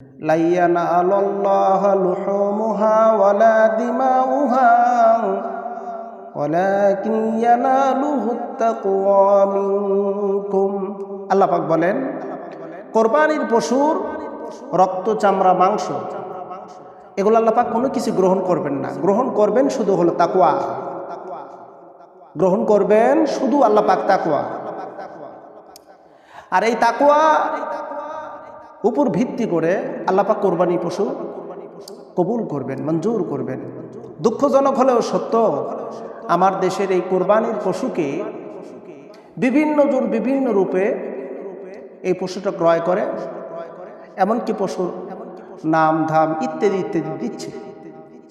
লাইয়ানা আল্লাহ লুহুমুহা ওয়ালা দিমাউহা ولكن يناله التقوى منكم আল্লাহ পাক বলেন কোরবানির পশুর রক্ত চামড়া মাংস এগুলো আল্লাহ পাক কোনো কিছু গ্রহণ করবেন না গ্রহণ করবেন শুধু হলো তাকুয়া গ্রহণ করবেন শুধু আল্লাহ পাক তাকুয়া আর এই তাকুয়া উপর ভিত্তি করে আল্লাহ পাক কোরবানি পশু কবুল করবেন, মঞ্জুর করবেন। দুঃখজনক হলেও সত্য, আমার দেশের এই কোরবানির পশুকে বিভিন্ন জন বিভিন্ন রূপে এই পশুটা ক্রয় করে, এমনকি পশুর নাম, ধাম ইত্যাদি ইত্যাদি দিচ্ছে।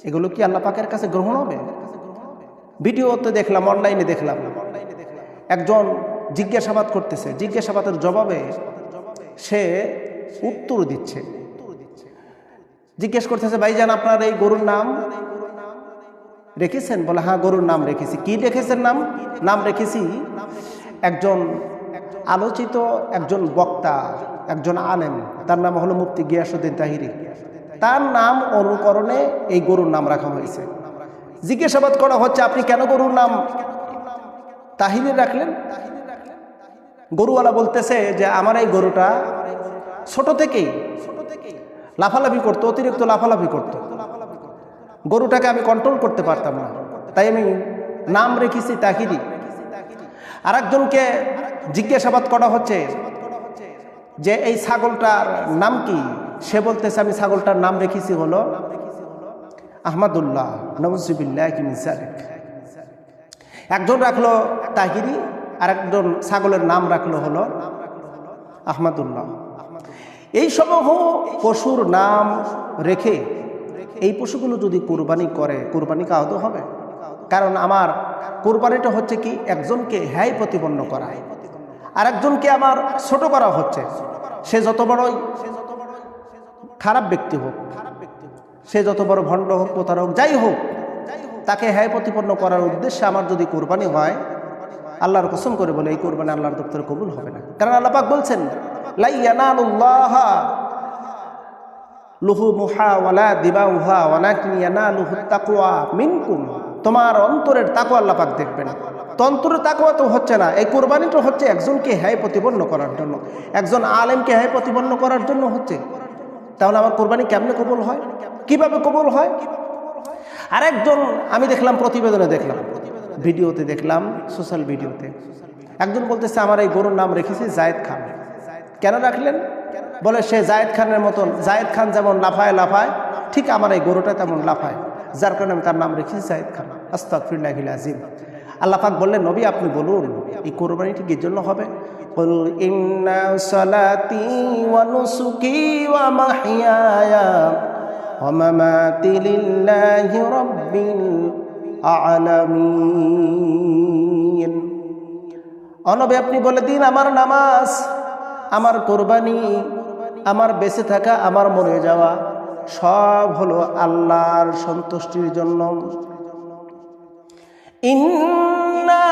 এগুলো কি আল্লাহ পাকের কাছে গ্রহণ হবে? ভিডিওতে দেখলাম, অনলাইনে দেখলাম। একজন জিজ্ঞাসাবাদ করতেছে, জিজ্ঞাসাবাদের জবাবে সে উত্তর দিচ্ছে। জিজ্ঞেস করতেছে, ভাইজান, আপনার এই গরুর নাম? রেখেছেন। বলে হ্যাঁ গরুর নাম রেখেছি। কি রেখেছেন নাম? নাম রেখেছি একজন আলোচিত একজন বক্তা, একজন আলেম। তার নাম হলো মুফতি গিয়াসুদ্দিন তাহিরি। তার নাম অনুকরণে এই গরুর নাম রাখা হয়েছে। জিজ্ঞাসাবাদ করা হচ্ছে, আপনি কেন গরুর নাম তাহিরি রাখলেন? গরুওয়ালা বলতেছে যে, আমার এই গরুটা ছোট থেকেই লাফালাফি করতো, অতিরিক্ত লাফালাফি করতো। গরুটাকে আমি কন্ট্রোল করতে পারতাম না। তাই আমি নাম রেখেছি তাহিরি। আর একজনকে জিজ্ঞাসাবাদ করা হচ্ছে যে, এই ছাগলটার নাম কি? সে বলতেছে, আমি ছাগলটার নাম রেখেছি হলো আহমদুল্লাহ নবজিবিল্লাহ একজন রাখল তাহিরি আর একজন ছাগলের নাম রাখল হলো আহমদুল্লাহ। এই সমূহ পশুর নাম রেখে এই পশুগুলো যদি কোরবানি করে কোরবানি কাহত হবে। কারণ আমার কোরবানিটা হচ্ছে কি? একজনকে হ্যায় প্রতিপন্ন করা। আর একজনকে আমার ছোট করা হচ্ছে। সে যত বড়ই খারাপ ব্যক্তি হোক, সে যত বড় ভণ্ড হোক প্রতার হোক যাই হোক, তাকে হ্যায় প্রতিপন্ন করার উদ্দেশ্যে আমার যদি কোরবানি হয় আল্লাহর কসম করে বলে, এই কোরবানি আল্লাহর দপ্তরে কবুল হবে না। কারণ আল্লাপাক বলছেন লাইয়ানাল্লাহ লুহু মুহা ওয়ালা দিবা উহা ওয়ালাকিনা লুহু তাকুয়া মিনকুম। তোমার অন্তরের তাকুয়া আল্লাহ পাক দেখবেন। তো অন্তরের তাকুয়া তো হচ্ছে না, এই কোরবানিটা হচ্ছে একজনকে হ্যায় প্রতিপন্ন করার জন্য। একজন আলেমকে হ্যায় প্রতিপন্ন করার জন্য হচ্ছে। তাহলে আমার কোরবানি কেমনে কবুল হয়? কীভাবে কবুল হয়? আরেকজন, আমি দেখলাম, প্রতিবেদনে দেখলাম। ভিডিওতে দেখলাম সোশ্যাল ভিডিওতে একজন বলতেছে আমার এই গরুর নাম রেখেছি জায়েদ খান কেন রাখলেন বলে সে জায়েদ খানের মতন জায়েদ খান যেমন লাফায় লাফায় ঠিক আমার এই গরুটা তেমন লাফায় যার কারণে আমি তার নাম রেখেছি জায়েদ খান আস্তাক ফিল্লাহিল আজিম আল্লাহ পাক বললেন নবী আপনি বলুন এই কোরবানিটি কির জন্য হবে قل إن صلاتي ونسكي ومحياي ومماتي لله رب আলামিন। অনবে আপনি বলে দিন, আমার নামাজ, আমার কোরবানি, আমার বেঁচে থাকা, আমার মরে যাওয়া, সব হলো আল্লাহর সন্তুষ্টির জন্য। ইন্না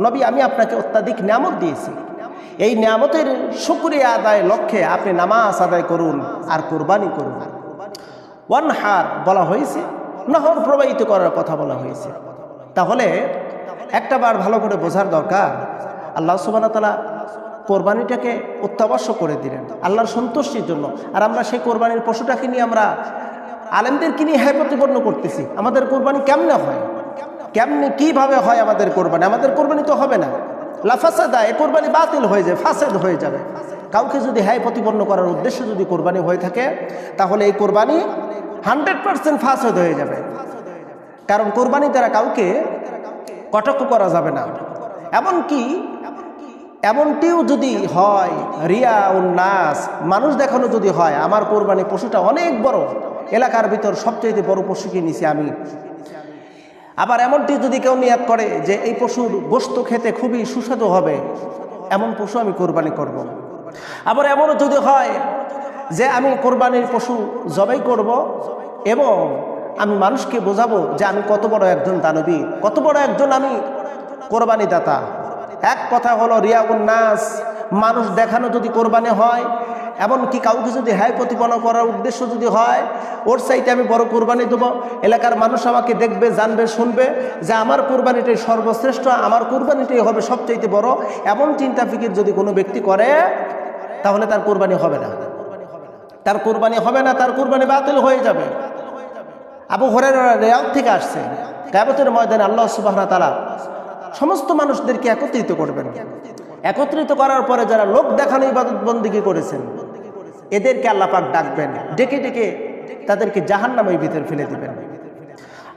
নবী, আমি আপনাকে অত্যাধিক নামক দিয়েছি। এই নিয়ামতের শুকরিয়া আদায় লক্ষ্যে আপনি নামাজ আদায় করুন আর কোরবানি করুন। ওয়ান হার বলা হয়েছে, নহর প্রবাহিত করার কথা বলা হয়েছে। তাহলে একটা বার ভালো করে বোঝার দরকার, আল্লাহ সুবানা তালা কোরবানিটাকে অত্যাবশ্যক করে দিলেন, আল্লাহর সন্তুষ্টির জন্য। আর আমরা সেই কোরবানির পশুটাকে নিয়ে আমরা আলেমদেরকে নিয়ে হ্যাঁ প্রতিপন্ন করতেছি। আমাদের কোরবানি কেমনে হয়? কেমনে, কীভাবে হয় আমাদের কোরবানি? আমাদের কোরবানি তো হবে না। লাফাসাদা এ কোরবানি বাতিল হয়ে যায়, ফাসেদ হয়ে যাবে। কাউকে যদি হ্যায় প্রতিপন্ন করার উদ্দেশ্যে যদি কোরবানি হয়ে থাকে, তাহলে এই কোরবানি হান্ড্রেড পারসেন্ট ফাসেদ হয়ে যাবে। কারণ কোরবানি দ্বারা কাউকে কটাক্ষ করা যাবে না। এমনকি, এমনটিও যদি হয়, রিয়া উন্নাস মানুষ দেখানো যদি হয়, আমার কোরবানি পশুটা অনেক বড়, এলাকার ভিতর সবচেয়ে বড় পশুকে নিছি আমি? আবার এমনটি যদি কেউ নিয়াত করে যে এই পশুর গোস্ত খেতে খুবই সুস্বাদু হবে, এমন পশু আমি কোরবানি করব। আবার এমনও যদি হয় যে আমি কোরবানির পশু জবাই করব এবং আমি মানুষকে বোঝাবো যে আমি কত বড় একজন দানবী, কত বড় একজন আমি কোরবানি দাতা এক কথা হলো, রিয়াউন নাস, মানুষ দেখানো যদি কোরবানি হয় এমনকি কাউকে যদি হ্যায় প্রতিপন্ন করার উদ্দেশ্য যদি হয়, ওর সাইডে আমি বড় কোরবানি দেবো। এলাকার মানুষ আমাকে দেখবে, জানবে, শুনবে যে আমার কোরবানিটাই সর্বশ্রেষ্ঠ, আমার কোরবানিটাই হবে সবচাইতে বড়। এমন চিন্তা ফিকির যদি কোনো ব্যক্তি করে, তাহলে তার কোরবানি হবে না। তার কোরবানি হবে না, তার কোরবানি বাতিল হয়ে যাবে। আবু হরের রেয়াদ থেকে আসছে। গায়বতের ময়দানে আল্লাহ সুবাহ তালা সমস্ত মানুষদেরকে একত্রিত করবেন। একত্রিত করার পরে যারা লোক দেখানো ইবাদত বন্দিকে করেছেন এদেরকে আল্লাহ পাক ডাকবেন, ডেকে ডেকে তাদেরকে জাহান নামের ভিতর ফেলে দিবেন।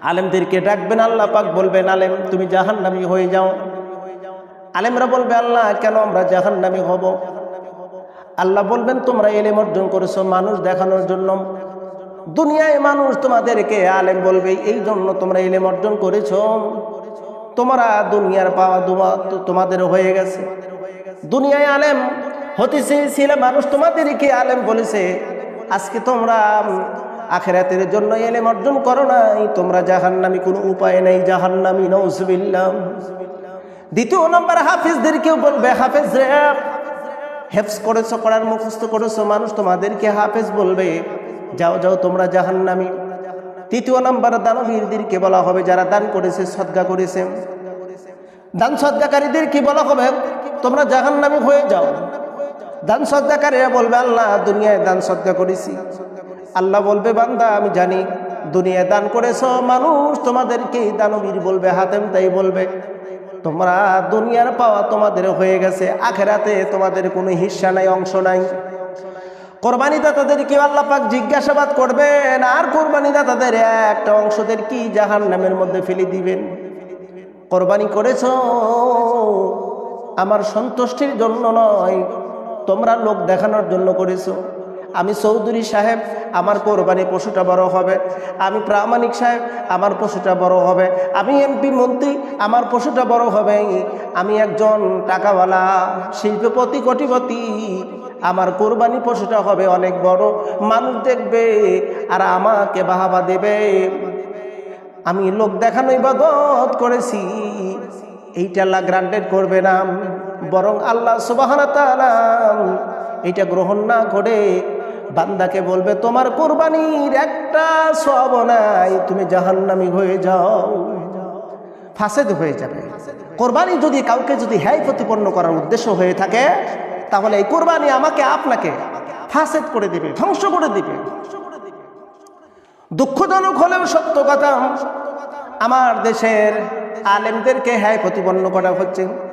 আলেমদেরকে ডাকবেন, আল্লাহ পাক বলবেন, আলেম, তুমি জাহান্নামী হয়ে যাও। আলেমরা বলবে, আল্লাহ, কেন আমরা জাহান্নামী হব? আল্লাহ বলবেন, তোমরা এলেম অর্জন করেছ মানুষ দেখানোর জন্য। দুনিয়ায় মানুষ তোমাদেরকে আলেম বলবে, এই জন্য তোমরা এলেম অর্জন করেছ। তোমরা দুনিয়ার পাওয়া তোমাদের হয়ে গেছে। দুনিয়ায় আলেম হতে চেয়েছিলে মানুষ তোমাদেরকে, আলেম বলেছে, আজকে তোমরা আখেরাতের জন্য এলেম অর্জন করো নাই, তোমরা জাহান্নামি কোনো উপায় নেই, জাহান্নামি নৌসবিল্লাম দ্বিতীয় নম্বর, হাফিজদেরকেও বলবে হাফেজ রে হেফস করেছ করার মুখস্থ করেছ, মানুষ তোমাদেরকে হাফেজ বলবে, যাও যাও, তোমরা জাহান্নামি। তৃতীয় নম্বর, দানবীরদেরকে বলা হবে, যারা দান করেছে, সদ্গা করেছে। দান সদ্গাকারীদেরকে বলা হবে, তোমরা জাহান্নামি হয়ে যাও। দান সদ্গাকারীরা বলবে, আল্লাহ, দুনিয়ায় দান সদ্গা করেছি। আল্লাহ বলবে, বান্দা, আমি জানি, দুনিয়ায় দান করেছ, মানুষ তোমাদেরকে দানবীর বলবে, হাতেম তাই বলবে। তোমরা দুনিয়ার পাওয়া তোমাদের হয়ে গেছে, আখেরাতে তোমাদের কোনো হিস্সা নাই, অংশ নাই। কোরবানি দাতাদেরকে আল্লাহ পাক জিজ্ঞাসাবাদ করবেন, আর কোরবানি দাতাদের একটা অংশদের কি জাহান নামের মধ্যে ফেলে দিবেন? কোরবানি করেছ, আমার সন্তুষ্টির জন্য নয় তোমরা লোক দেখানোর জন্য করেছ। আমি চৌধুরী সাহেব, আমার কোরবানি পশুটা বড় হবে। আমি প্রামাণিক সাহেব, আমার পশুটা বড় হবে। আমি এমপি মন্ত্রী, আমার পশুটা বড় হবে। আমি একজন টাকাওয়ালা, শিল্পপতি, কোটিপতি। আমার কোরবানি পশুটা হবে অনেক বড়। মানুষ দেখবে আর আমাকে বাহাবা দেবে। আমি লোক দেখানো ইবাদত করেছি। এইটা আল্লাহ গ্রান্টেড করবে না। বরং আল্লাহ সুবাহ এইটা গ্রহণ না করে বান্দাকে বলবে, তোমার কোরবানির একটা সব নাই, তুমি জাহান্নামি হয়ে যাও। ফাসেদ হয়ে যাবে। কোরবানি যদি কাউকে যদি হ্যায় প্রতিপন্ন করার উদ্দেশ্য হয়ে থাকে, তাহলে এই কোরবানি আমাকে, আপনাকে ফাসেদ করে দিবে, ধ্বংস করে দিবে। দুঃখজনক হলেও সত্য কথা আমার দেশের আলেমদেরকে হ্যায় প্রতিপন্ন করা হচ্ছে।